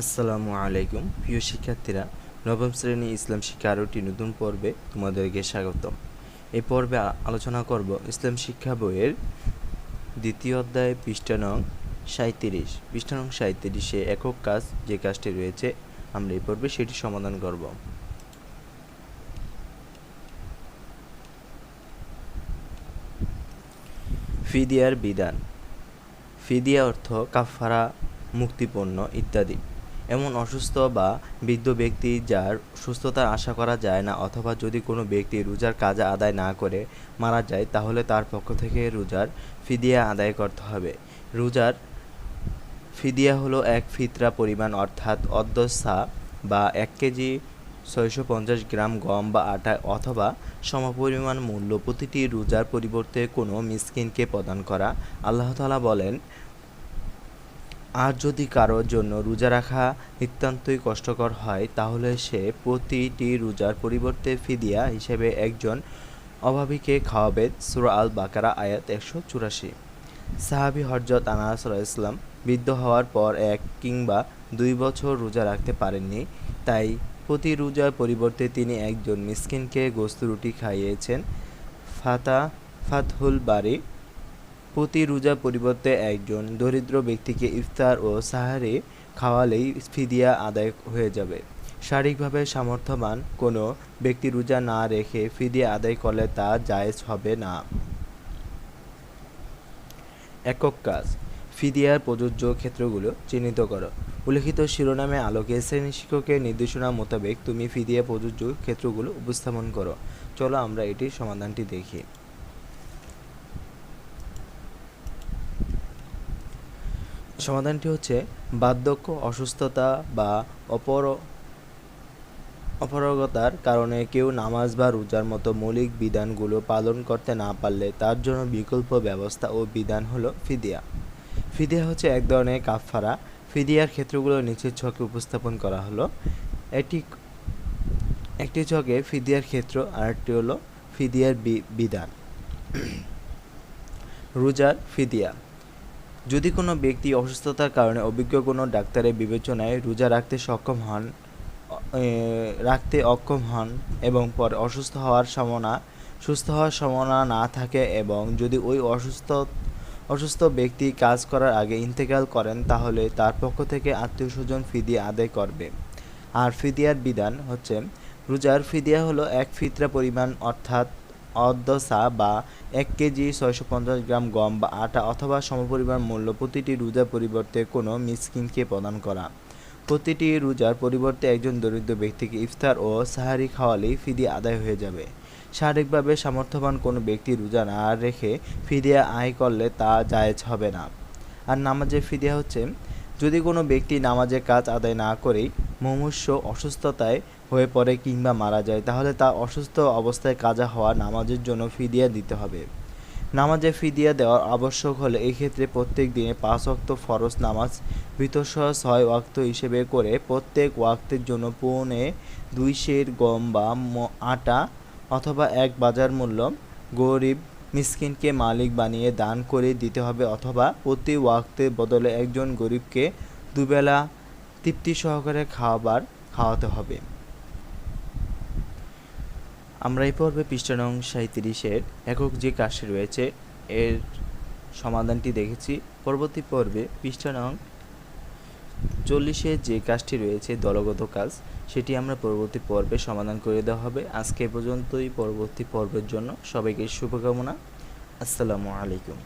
আসসালামু আলাইকুম। প্রিয় শিক্ষার্থীরা, নবম শ্রেণি ইসলাম শিক্ষা আরোটি নতুন পর্বে তোমাদেরকে স্বাগত এই পর্বে আলোচনা করব ইসলাম শিক্ষা বইয়ের দ্বিতীয় অধ্যায়, পৃষ্ঠা নং সাঁত্রিশ পৃষ্ঠা নং সাঁত্রিশে একক কাজ যে কাজটি রয়েছে, আমরা এই পর্বে সেটি সমাধান করব। ফিদিয়ার বিধান। ফিদিয়া অর্থ কাফারা মুক্তিপণ্য ইত্যাদি। এমন অসুস্থ বা বৃদ্ধ ব্যক্তি যার সুস্থতার আশা করা যায় না অথবা যদি কোনো ব্যক্তি রোজার কাজ আদায় না করে মারা যায়, তাহলে তার পক্ষ থেকে রোজার ফিদিয়া আদায় করতে হবে। রোজার ফিদিয়া হলো এক ফিতরা পরিমাণ, অর্থাৎ অর্ধসা বা এক কেজি ছয়শো পঞ্চাশ গ্রাম গম বা আটা অথবা সমপরিমাণ মূল্য। প্রতিটি রোজার পরিবর্তে কোনো মিসকিনকে প্রদান করা। আল্লাহ তাআলা বলেন আর যদি কারোর জন্য রোজা রাখা নিতান্তই কষ্টকর হয়, তাহলে সে প্রতিটি রোজার পরিবর্তে ফিদিয়া হিসেবে একজন অভাবীকে খাওয়াবে। সূরা আল বাকারা আয়াত একশো চুরাশি। সাহাবি হরজত আনাস ইসলাম বৃদ্ধ হওয়ার পর এক কিংবা দুই বছর রোজা রাখতে পারেননি। তাই প্রতি রোজার পরিবর্তে তিনি একজন মিসকিনকে গোস্ত রুটি খাইয়েছেন। ফাতা, ফাতহুল বাড়ি প্রতি রোজার পরিবর্তে একজন দরিদ্র ব্যক্তিকে ইফতার ও সাহারি খাওয়ালেই ফিদিয়া আদায় হয়ে যাবে। শারীরিকভাবে সামর্থ্যবান কোনো ব্যক্তি রোজা না রেখে ফিদিয়া আদায় করলে তা জায়েজ হবে না। একক কাজ, ফিদিয়ার প্রযোজ্য ক্ষেত্রগুলো চিহ্নিত করো। উল্লিখিত শিরোনামে আলোকে শ্রেণি শিক্ষকের নির্দেশনা মোতাবেক তুমি ফিদিয়া প্রযোজ্য ক্ষেত্রগুলো উপস্থাপন করো। চলো আমরা এটির সমাধানটি দেখি। সমাধানটি হচ্ছে বার্ধক্য, অসুস্থতা বা অপর অপারগতার কারণে কেউ নামাজ বা রোজার মতো মৌলিক বিধানগুলো পালন করতে না পারলে তার জন্য বিকল্প ব্যবস্থা ও বিধান হলো ফিদিয়া। ফিদিয়া হচ্ছে এক ধরনের কাফফারা। ফিদিয়ার ক্ষেত্রগুলো নিচের ছকে উপস্থাপন করা হলো। এটি একটি ছকে ফিদিয়ার ক্ষেত্র, আরেকটি হলো ফিদিয়ার বিধান। রোজার ফিদিয়া। যদি কোনো ব্যক্তি অসুস্থতার কারণে অভিজ্ঞ কোনো ডাক্তারের বিবেচনায় রোজা রাখতে সক্ষম হন রাখতে অক্ষম হন এবং পরে অসুস্থ হওয়ার সম্ভাবনা, সুস্থ হওয়ার সম্ভাবনা না থাকে এবং যদি ওই অসুস্থ অসুস্থ ব্যক্তি কাজ করার আগে ইন্তেকাল করেন, তাহলে তার পক্ষ থেকে আত্মীয় স্বজন ফিদিয়া আদায় করবে। আর ফিদিয়ার বিধান হচ্ছে, রোজার ফিদিয়া হলো এক ফিতরা পরিমাণ, অর্থাৎ অর্ধ সা বা এক কেজি ছয়শো পঞ্চাশ গ্রাম গম বা আটা অথবা সমপরিমাণ মূল্য প্রতিটি রোজার পরিবর্তে কোনো মিসকিনকে প্রদান করা। প্রতিটি রোজার পরিবর্তে একজন দরিদ্র ব্যক্তিকে ইফতার ও সাহারি খাওয়ালেই ফিদিয়া আদায় হয়ে যাবে। শারীরিকভাবে সামর্থ্যবান কোনো ব্যক্তি রোজা না রেখে ফিদিয়া আয় করলে তা জায়েজ হবে না। আর নামাজের ফিদিয়া হচ্ছে, যদি কোনো ব্যক্তি নামাজের কাজ আদায় না করেই মুমূর্ষ অসুস্থতায় হয়ে পড়ে কিংবা মারা যায়, তাহলে তা অসুস্থ অবস্থায় কাজা হওয়া নামাজের জন্য ফিদিয়া দিতে হবে। নামাজে ফিদিয়া দেওয়ার আবশ্যক হলে এই ক্ষেত্রে প্রত্যেক দিনে পাঁচ ওয়াক্ত ফরজ নামাজ ভিতরসহ ছয় ওয়াক্ত হিসেবে করে প্রত্যেক ওয়াক্তের জন্য পৌনে দুই শের গম বা আটা অথবা এক বাজার মূল্য গরিব মিসকিনকে মালিক বানিয়ে দান করে দিতে হবে, অথবা প্রতি ওয়াক্তের বদলে একজন গরিবকে দুবেলা তৃপ্তি সহকারে খাবার খাওয়াতে হবে। আমরা এই পর্বে পৃষ্ঠা নং সাঁত্রিশের একক যে কাজটি রয়েছে, এর সমাধানটি দেখেছি। পরবর্তী পর্বে পৃষ্ঠা নং চল্লিশে যে কাজটি রয়েছে, দলগত কাজ, সেটি আমরা পরবর্তী পর্বে সমাধান করে দেওয়া হবে। আজকে পর্যন্তই। পরবর্তী পর্বের জন্য সবাইকে শুভকামনা। আসসালামু আলাইকুম।